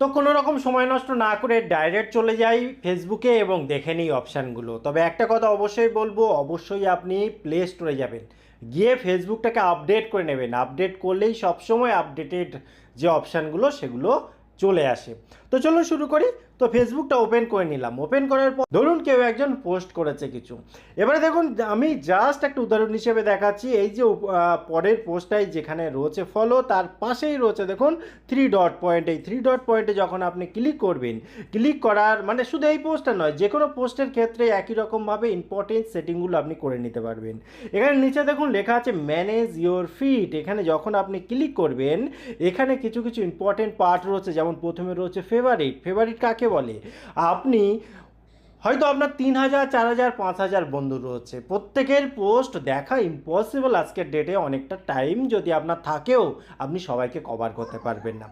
তো কোনো রকম সময় নষ্ট না করে ডাইরেক্ট চলে যাই ফেসবুকে এবং দেখে নিই অপশানগুলো তবে একটা কথা অবশ্যই বলব, অবশ্যই আপনি প্লে স্টোরে যাবেন। গিয়ে ফেসবুকটাকে আপডেট করে নেবেন। আপডেট করলেই সবসময় আপডেটেড যে অপশানগুলো সেগুলো চলে আসে। তো চলুন শুরু করি। তো ফেসবুকটা ওপেন করে নিলাম। ওপেন করার পর ধরুন কেউ একজন পোস্ট করেছে কিছু। এবারে দেখুন, আমি জাস্ট একটা উদাহরণ হিসেবে দেখাচ্ছি। এই যে পরের পোস্টটাই যেখানে রয়েছে ফলো তার পাশেই রয়েছে দেখুন থ্রি ডট পয়েন্ট এই থ্রি ডট পয়েন্টে যখন আপনি ক্লিক করবেন ক্লিক করার মানে শুধু এই পোস্টটা নয়, যে কোনো পোস্টের ক্ষেত্রে একই রকমভাবে ইম্পর্টেন্ট সেটিংগুলো আপনি করে নিতে পারবেন। এখানে নিচে দেখুন লেখা আছে ম্যানেজ ইওর ফিট এখানে যখন আপনি ক্লিক করবেন, এখানে কিছু কিছু ইম্পর্টেন্ট পার্ট রয়েছে। যেমন প্রথমে রয়েছে ফেভারিট ফেভারিট কাকে বলে? আপনি হয়তো আপনার তিন হাজার, চার হাজার, পাঁচ হাজার বন্ধু রয়েছে। প্রত্যেকের পোস্ট দেখা ইম্পসিবল আজকের ডেটে অনেকটা টাইম যদি আপনার থাকেও, আপনি সবাইকে কভার করতে পারবেন না।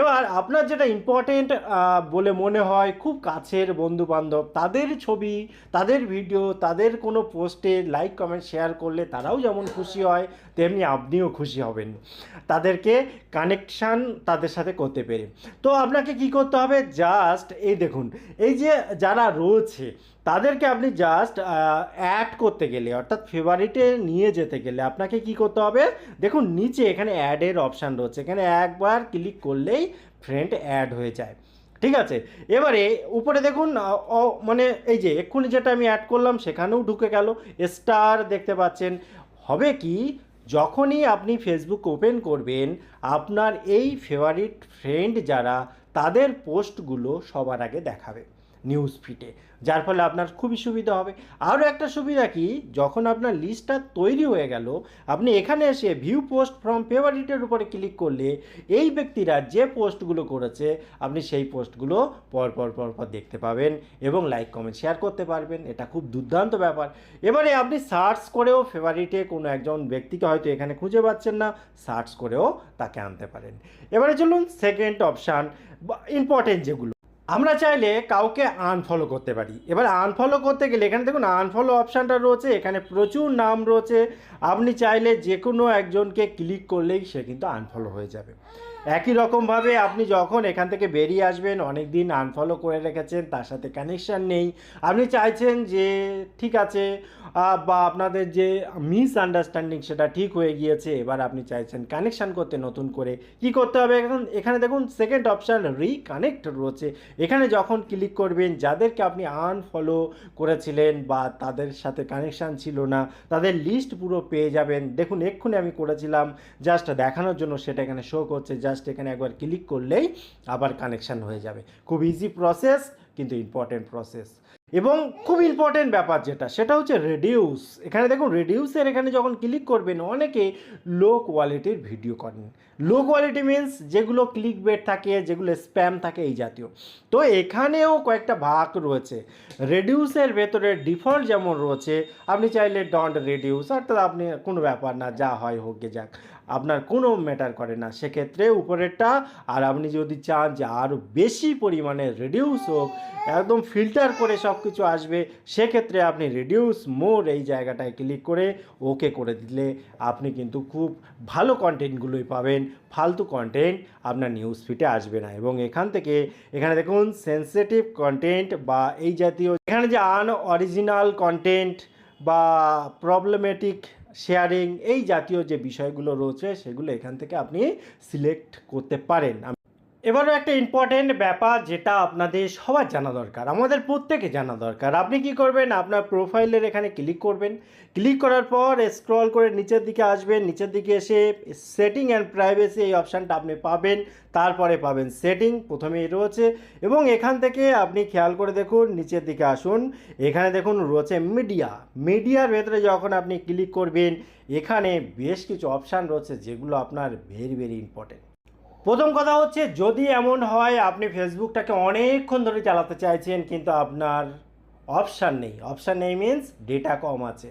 এবার আপনার যেটা ইম্পর্টেন্ট বলে মনে হয়, খুব কাছের বন্ধু বান্ধব তাদের ছবি, তাদের ভিডিও তাদের কোনো পোস্টে লাইক কমেন্ট শেয়ার করলে তারাও যেমন খুশি হয়, তেমনি আপনিও খুশি হবেন। তাদেরকে কানেকশান তাদের সাথে করতে পেরে। তো আপনাকে কি করতে হবে? জাস্ট এই দেখুন, এই যে যারা রয়েছে তাদেরকে আপনি জাস্ট অ্যাড করতে গেলে, অর্থাৎ ফেভারিটে নিয়ে যেতে গেলে আপনাকে কি করতে হবে? দেখুন, নিচে এখানে অ্যাডের অপশান রয়েছে। এখানে একবার ক্লিক করলেই ফ্রেন্ড অ্যাড হয়ে যায়। ঠিক আছে? এবারে উপরে দেখুন মানে এই যে এক্ষুনি যেটা আমি অ্যাড করলাম, সেখানেও ঢুকে গেল। স্টার দেখতে পাচ্ছেন। হবে কি, যখনই আপনি ফেসবুক ওপেন করবেন, আপনার এই ফেভারিট ফ্রেন্ড যারা, তাদের পোস্টগুলো সবার আগে দেখাবে। নিউজ ফিটে যার ফলে আপনার খুবই সুবিধা হবে। আরও একটা সুবিধা কি, যখন আপনার লিস্টটা তৈরি হয়ে গেল, আপনি এখানে এসে ভিউ পোস্ট ফ্রম ফেভারিটের উপরে ক্লিক করলে, এই ব্যক্তিরা যে পোস্টগুলো করেছে, আপনি সেই পোস্টগুলো পর পর পর পর দেখতে পাবেন এবং লাইক কমেন্ট শেয়ার করতে পারবেন। এটা খুব দুর্দান্ত ব্যাপার। এবারে আপনি সার্চ করেও ফেভারিটে কোনো একজন ব্যক্তিকে হয়তো এখানে খুঁজে পাচ্ছেন না সার্চ করেও তাকে আনতে পারেন। এবারে চলুন সেকেন্ড অপশান ইম্পর্টেন্ট যেগুলো। আমরা চাইলে কাউকে আনফলো করতে পারি। এবার আনফলো করতে গেলে এখানে দেখুন আনফলো অপশানটা রয়েছে, এখানে প্রচুর নাম রয়েছে। আপনি চাইলে যে কোনো একজনকে ক্লিক করলেই সে কিন্তু আনফলো হয়ে যাবে। একই রকমভাবে আপনি যখন এখান থেকে বেরিয়ে আসবেন অনেক দিন আনফলো করে রেখেছেন, তার সাথে কানেকশান নেই। আপনি চাইছেন যে, ঠিক আছে বা আপনাদের যে মিস আন্ডারস্ট্যান্ডিং সেটা ঠিক হয়ে গিয়েছে, এবার আপনি চাইছেন কানেকশান করতে নতুন করে। কি করতে হবে? এখন, এখানে দেখুন সেকেন্ড অপশান রিকানেক্ট রয়েছে। এখানে যখন ক্লিক করবেন, যাদেরকে আপনি আনফলো করেছিলেন বা তাদের সাথে কানেকশান ছিল না, তাদের লিস্ট পুরো পেয়ে যাবেন। দেখুন, এক্ষুনি আমি করেছিলাম জাস্ট দেখানোর জন্য সেটা এখানে শো করছে জাস্ট এখানে একবার ক্লিক করলেই আবার কানেকশান হয়ে যাবে। খুব ইজি প্রসেস কিন্তু ইম্পর্টেন্ট প্রসেস এবং খুব ইম্পর্টেন্ট ব্যাপার যেটা, সেটা হচ্ছে রেডিউস এখানে দেখুন রেডিউসের এখানে যখন ক্লিক করবেন, অনেকে লো কোয়ালিটির ভিডিও করেন। লো কোয়ালিটি মিন্স যেগুলো ক্লিক বেট থাকে, যেগুলো স্প্যাম থাকে, এই জাতীয়। তো এখানেও কয়েকটা ভাগ রয়েছে। রেডিউসের ভেতরে ডিফল্ট যেমন রয়েছে, আপনি চাইলে ডন্ট রেডিউস অর্থাৎ আপনি কোনো ব্যাপার না, যা হয় হোক গে যাক। আপনার কোনো ম্যাটার করে না। সেক্ষেত্রে উপরেরটা আর আপনি যদি চান যে আরও বেশি পরিমাণে রেডিউস হোক, একদম ফিল্টার করে সব কিছু আসবে, সেক্ষেত্রে আপনি রেডিউস মোর এই জায়গাটায় ক্লিক করে ওকে করে দিলে আপনি কিন্তু খুব ভালো কন্টেন্টগুলোই পাবেন। ফালতু কন্টেন্ট আপনার নিউজ ফিটে আসবে না এবং এখান থেকে এখানে দেখুন সেন্সিটিভ কন্টেন্ট বা এই জাতীয় এখানে যে আন অরিজিনাল কন্টেন্ট বা প্রবলেমেটিক শেয়ারিং এই জাতীয় যে বিষয়গুলো রয়েছে সেগুলো এখান থেকে আপনি সিলেক্ট করতে পারেন। এবারও একটা ইম্পর্টেন্ট ব্যাপার যেটা আপনাদের সবার জানা দরকার, আমাদের প্রত্যেকে জানা দরকার। আপনি কি করবেন? আপনার প্রোফাইলের এখানে ক্লিক করবেন। ক্লিক করার পর স্ক্রল করে নিচের দিকে আসবেন। নিচের দিকে এসে সেটিং অ্যান্ড প্রাইভেসি এই অপশানটা আপনি পাবেন। তারপরে পাবেন সেটিং প্রথমেই রয়েছে। এবং এখান থেকে আপনি খেয়াল করে দেখুন, নিচের দিকে আসুন। এখানে দেখুন, রয়েছে মিডিয়া মিডিয়ার ভেতরে যখন আপনি ক্লিক করবেন, এখানে বেশ কিছু অপশান রয়েছে যেগুলো আপনার ভেরি ভেরি ইম্পর্টেন্ট প্রথম কথা হচ্ছে, যদি এমন হয়, আপনি ফেসবুকটাকে অনেকক্ষণ ধরে চালাতে চাইছেন, কিন্তু আপনার অপশান নেই। অপশান নেই মিন্স ডেটা কম আছে।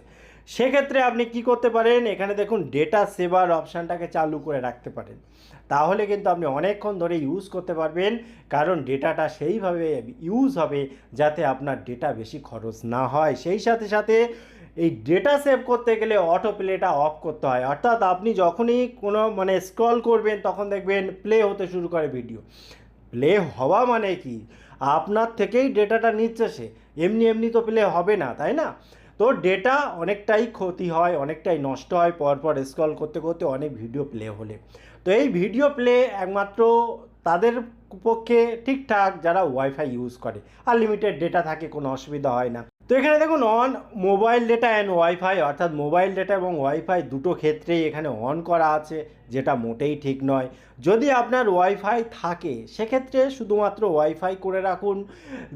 সেক্ষেত্রে আপনি কি করতে পারেন, এখানে দেখুন ডেটা সেভার অপশানটাকে চালু করে রাখতে পারেন। তাহলে কিন্তু আপনি অনেকক্ষণ ধরে ইউজ করতে পারবেন, কারণ ডেটাটা সেইভাবে ইউজ হবে, যাতে আপনার ডেটা বেশি খরচ না হয়। সেই সাথে সাথে এই ডেটা সেভ করতে গেলে অটো প্লেটা অফ করতে হয়। অর্থাৎ আপনি যখনই কোনো মানে স্ক্রল করবেন, তখন দেখবেন প্লে হতে শুরু করে ভিডিও প্লে হওয়া মানে কি? আপনার থেকেই ডেটাটা নিচ্ছে সে। এমনি এমনি তো প্লে হবে না, তাই না? তো ডেটা অনেকটাই ক্ষতি হয়, অনেকটাই নষ্ট হয়, পরপর স্ক্রল করতে করতে অনেক ভিডিও প্লে হলে। তো এই ভিডিও প্লে একমাত্র তাদের পক্ষে ঠিকঠাক যারা ওয়াইফাই ইউজ করে। আনলিমিটেড ডেটা থাকে, কোনো অসুবিধা হয় না। তো এখানে দেখুন on mobile data and wifi অর্থাৎ মোবাইল ডেটা এবং ওয়াইফাই দুটো ক্ষেত্রেই এখানে অন করা আছে, যেটা মোটেই ঠিক নয়। যদি আপনার ওয়াইফাই থাকে, সেক্ষেত্রে শুধুমাত্র ওয়াইফাই করে রাখুন।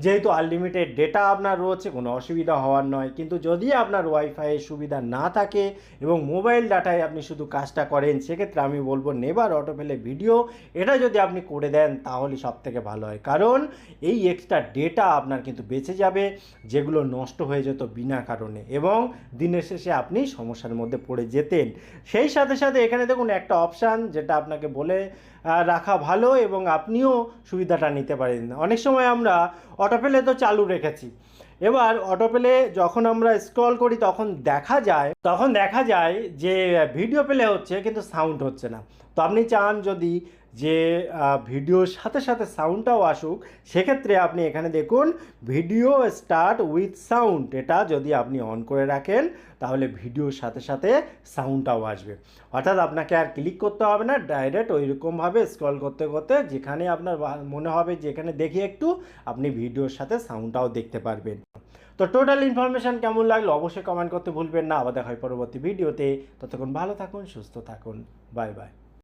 যেহেতু আনলিমিটেড ডেটা আপনার রয়েছে, কোনো অসুবিধা হওয়ার নয়। কিন্তু যদি আপনার ওয়াইফাইয়ের সুবিধা না থাকে এবং মোবাইল ডাটায় আপনি শুধু কাজটা করেন, সেক্ষেত্রে আমি বলব নেবার অটোপেলে ভিডিও এটা যদি আপনি করে দেন, তাহলে সব থেকে ভালো হয়। কারণ এই এক্সট্রা ডেটা আপনার কিন্তু বেঁচে যাবে, যেগুলো নষ্ট হয়ে যেত বিনা কারণে এবং দিনের শেষে আপনি সমস্যার মধ্যে পড়ে যেতেন। সেই সাথে সাথে এখানে দেখুন একটা অপশান যেটা আপনাকে বলে রাখা ভালো এবং আপনিও সুবিধাটা নিতে পারেন। অনেক সময় আমরা অটোপেলে তো চালু রেখেছি। এবার অটোপেলে যখন আমরা স্ক্রল করি তখন দেখা যায়, তখন দেখা যায় যে, ভিডিও প্লে হচ্ছে কিন্তু সাউন্ড হচ্ছে না। তো আপনি চান যদি যে ভিডিওর সাথে সাথে সাউন্ডটাও আসুক, সেক্ষেত্রে আপনি এখানে দেখুন ভিডিও স্টার্ট উইথ সাউন্ড এটা যদি আপনি অন করে রাখেন, তাহলে ভিডিওর সাথে সাথে সাউন্ডটাও আসবে। অর্থাৎ আপনাকে আর ক্লিক করতে হবে না ডাইরেক্ট ওইরকমভাবে স্ক্রল করতে করতে যেখানে আপনার মনে হবে যেখানে দেখি একটু, আপনি ভিডিওর সাথে সাউন্ডটাও দেখতে পারবেন। তো টোটাল ইনফরমেশন কেমন লাগল অবশ্যই কমেন্ট করতে ভুলবেন না। আবার দেখা হয় পরবর্তী ভিডিওতে ততক্ষণ ভালো থাকুন, সুস্থ থাকুন। Bye bye